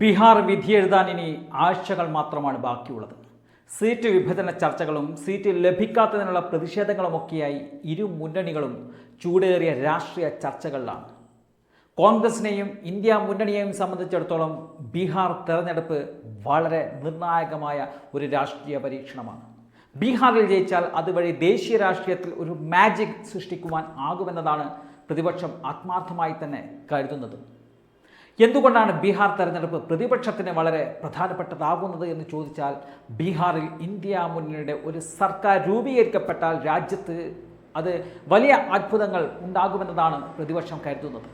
ബീഹാർ വിധിയെഴുതാൻ ഇനി ആഴ്ചകൾ മാത്രമാണ് ബാക്കിയുള്ളത്. സീറ്റ് വിഭജന ചർച്ചകളും സീറ്റ് ലഭിക്കാത്തതിനുള്ള പ്രതിഷേധങ്ങളുമൊക്കെയായി ഇരു മുന്നണികളും ചൂടേറിയ രാഷ്ട്രീയ ചർച്ചകളിലാണ്. കോൺഗ്രസിനെയും ഇന്ത്യ മുന്നണിയെയും സംബന്ധിച്ചിടത്തോളം ബീഹാർ തെരഞ്ഞെടുപ്പ് വളരെ നിർണായകമായ ഒരു രാഷ്ട്രീയ പരീക്ഷണമാണ്. ബീഹാറിൽ ജയിച്ചാൽ അതുവഴി ദേശീയ രാഷ്ട്രീയത്തിൽ ഒരു മാജിക് സൃഷ്ടിക്കുവാൻ ആകുമെന്നതാണ് പ്രതിപക്ഷം ആത്മാർത്ഥമായി തന്നെ കരുതുന്നത്. എന്തുകൊണ്ടാണ് ബീഹാർ തെരഞ്ഞെടുപ്പ് പ്രതിപക്ഷത്തിന് വളരെ പ്രധാനപ്പെട്ടതാകുന്നത് എന്ന് ചോദിച്ചാൽ ബീഹാറിൽ ഇന്ത്യ മുന്നണിയുടെ ഒരു സർക്കാർ രൂപീകരിക്കപ്പെട്ടാൽ രാജ്യത്ത് അത് വലിയ അത്ഭുതങ്ങൾ ഉണ്ടാകുമെന്നതാണ് പ്രതിപക്ഷം കരുതുന്നത്.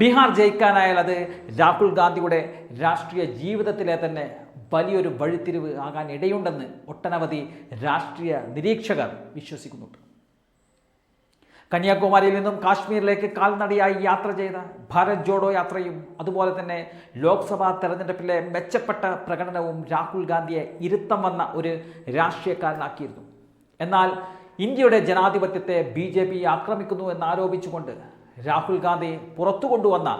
ബീഹാർ ജയിക്കാനായാൽ അത് രാഹുൽ ഗാന്ധിയുടെ രാഷ്ട്രീയ ജീവിതത്തിലെ തന്നെ വലിയൊരു വഴിത്തിരിവ് ആകാൻ ഇടയുണ്ടെന്ന് ഒട്ടനവധി രാഷ്ട്രീയ നിരീക്ഷകർ വിശ്വസിക്കുന്നുണ്ട്. കന്യാകുമാരിയിൽ നിന്നും കാശ്മീരിലേക്ക് കാൽനടയായി യാത്ര ചെയ്ത ഭാരത് ജോഡോ യാത്രയും അതുപോലെ തന്നെ ലോക്സഭാ തെരഞ്ഞെടുപ്പിലെ മെച്ചപ്പെട്ട പ്രകടനവും രാഹുൽ ഗാന്ധിയെ ഇരുത്തം വന്ന ഒരു രാഷ്ട്രീയക്കാരനാക്കിയിരുന്നു. എന്നാൽ ഇന്ത്യയുടെ ജനാധിപത്യത്തെ ബി ജെ പി ആക്രമിക്കുന്നു എന്നാരോപിച്ചുകൊണ്ട് രാഹുൽ ഗാന്ധി പുറത്തു കൊണ്ടുവന്ന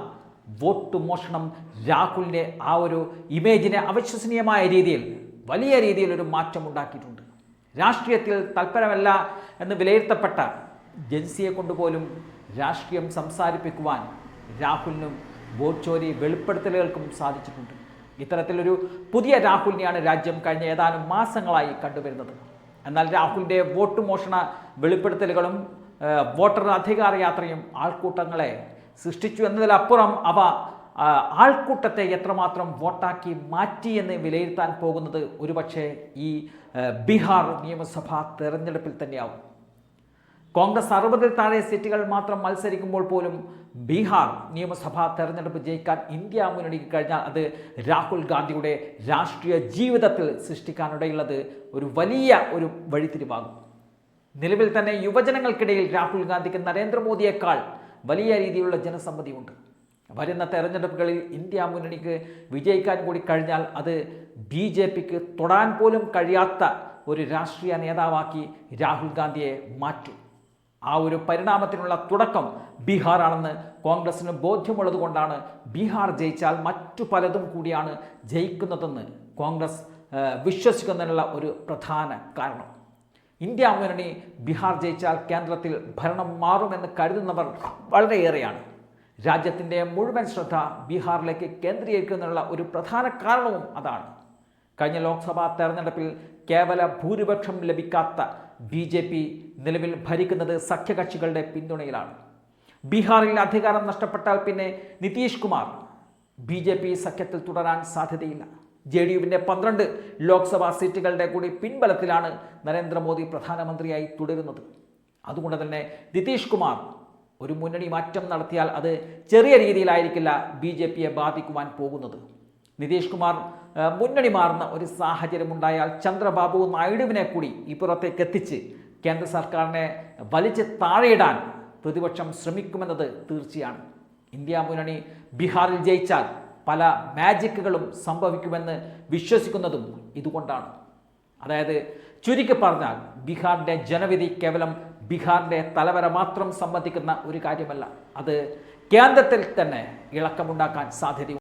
വോട്ട് മോഷണം രാഹുലിന്റെ ആ ഒരു ഇമേജിനെ അവിശ്വസനീയമായ രീതിയിൽ വലിയ രീതിയിൽ ഒരു മാറ്റം ഉണ്ടാക്കിയിട്ടുണ്ട് രാഷ്ട്രീയത്തിൽ തൽപരമല്ല എന്ന് വിലയിരുത്തപ്പെട്ട ജൻസിയെ കൊണ്ടുപോലും രാഷ്ട്രീയം സംസാരിപ്പിക്കുവാൻ രാഹുലിനും വോട്ട് ചോരി വെളിപ്പെടുത്തലുകൾക്കും സാധിച്ചിട്ടുണ്ട്. ഇത്തരത്തിലൊരു പുതിയ രാഹുലിനെയാണ് രാജ്യം കഴിഞ്ഞ ഏതാനും മാസങ്ങളായി കണ്ടുവരുന്നത്. എന്നാൽ രാഹുലിന്റെ വോട്ട് മോഷണ വെളിപ്പെടുത്തലുകളും വോട്ടർ അധികാര യാത്രയും ആൾക്കൂട്ടങ്ങളെ സൃഷ്ടിച്ചു എന്നതിലപ്പുറം അവ ആൾക്കൂട്ടത്തെ എത്രമാത്രം വോട്ടാക്കി മാറ്റി എന്ന് വിലയിരുത്താൻ പോകുന്നത് ഒരുപക്ഷെ ഈ ബീഹാർ നിയമസഭാ തെരഞ്ഞെടുപ്പിൽ തന്നെയാവും. കോൺഗ്രസ് അറുപതിൽ താഴെ സീറ്റുകൾ മാത്രം മത്സരിക്കുമ്പോൾ പോലും ബീഹാർ നിയമസഭാ തെരഞ്ഞെടുപ്പ് ജയിക്കാൻ ഇന്ത്യ മുന്നണിക്ക് കഴിഞ്ഞാൽ അത് രാഹുൽ ഗാന്ധിയുടെ രാഷ്ട്രീയ ജീവിതത്തിൽ സൃഷ്ടിക്കാനിടയുള്ളത് ഒരു വലിയ ഒരു വഴിത്തിരിവാകും. നിലവിൽ തന്നെ യുവജനങ്ങൾക്കിടയിൽ രാഹുൽ ഗാന്ധിക്ക് നരേന്ദ്രമോദിയേക്കാൾ വലിയ രീതിയിലുള്ള ജനസമ്മതിയുണ്ട്. വരുന്ന തെരഞ്ഞെടുപ്പുകളിൽ ഇന്ത്യ മുന്നണിക്ക് വിജയിക്കാൻ കൂടി കഴിഞ്ഞാൽ അത് ബി ജെ പിക്ക് തൊടാൻ പോലും കഴിയാത്ത ഒരു രാഷ്ട്രീയ നേതാവാക്കി രാഹുൽ ഗാന്ധിയെ മാറ്റും. ആ ഒരു പരിണാമത്തിനുള്ള തുടക്കം ബീഹാറാണെന്ന് കോൺഗ്രസിന് ബോധ്യമുള്ളത് കൊണ്ടാണ് ബീഹാർ ജയിച്ചാൽ മറ്റു പലതും കൂടിയാണ് ജയിക്കുന്നതെന്ന് കോൺഗ്രസ് വിശ്വസിക്കുന്നതിനുള്ള ഒരു പ്രധാന കാരണം. ഇന്ത്യ മുന്നണി ബീഹാർ ജയിച്ചാൽ കേന്ദ്രത്തിൽ ഭരണം മാറുമെന്ന് കരുതുന്നവർ വളരെയേറെയാണ്. രാജ്യത്തിന്റെ മുഴുവൻ ശ്രദ്ധ ബീഹാറിലേക്ക് കേന്ദ്രീകരിക്കുന്നതിനുള്ള ഒരു പ്രധാന കാരണവും അതാണ്. കഴിഞ്ഞ ലോക്സഭാ തെരഞ്ഞെടുപ്പിൽ കേവല ഭൂരിപക്ഷം ലഭിക്കാത്ത ബി ജെ പി നിലവിൽ ഭരിക്കുന്നത് സഖ്യകക്ഷികളുടെ പിന്തുണയിലാണ്. ബീഹാറിൽ അധികാരം നഷ്ടപ്പെട്ടാൽ പിന്നെ Nitish Kumar B J P സഖ്യത്തിൽ തുടരാൻ സാധ്യതയില്ല. ജെ ഡി യുവിന്റെ പന്ത്രണ്ട് ലോക്സഭാ സീറ്റുകളുടെ കൂടി പിൻബലത്തിലാണ് നരേന്ദ്രമോദി പ്രധാനമന്ത്രിയായി തുടരുന്നത്. അതുകൊണ്ട് തന്നെ നിതീഷ് കുമാർ ഒരു മുന്നണി മാറ്റം നടത്തിയാൽ അത് ചെറിയ രീതിയിലായിരിക്കില്ല ബി ജെ പിയെ ബാധിക്കുവാൻ പോകുന്നത്. നിതീഷ് കുമാർ മുന്നണി മാറുന്ന ഒരു സാഹചര്യമുണ്ടായാൽ ചന്ദ്രബാബു നായിഡുവിനെ കൂടി ഇപ്പുറത്തേക്ക് എത്തിച്ച് കേന്ദ്ര സർക്കാരിനെ വലിച്ച് താഴെയിടാൻ പ്രതിപക്ഷം ശ്രമിക്കുമെന്നത് തീർച്ചയാണ്. ഇന്ത്യ മുന്നണി ബീഹാറിൽ ജയിച്ചാൽ പല മാജിക്കുകളും സംഭവിക്കുമെന്ന് വിശ്വസിക്കുന്നതും ഇതുകൊണ്ടാണ്. അതായത് ചുരുക്കി പറഞ്ഞാൽ ബീഹാറിന്റെ ജനവിധി കേവലം ബീഹാറിന്റെ തലവര മാത്രം സംബന്ധിക്കുന്ന ഒരു കാര്യമല്ല. അത് കേന്ദ്രത്തിൽ തന്നെ ഇളക്കമുണ്ടാക്കാൻ സാധ്യതയുണ്ട്.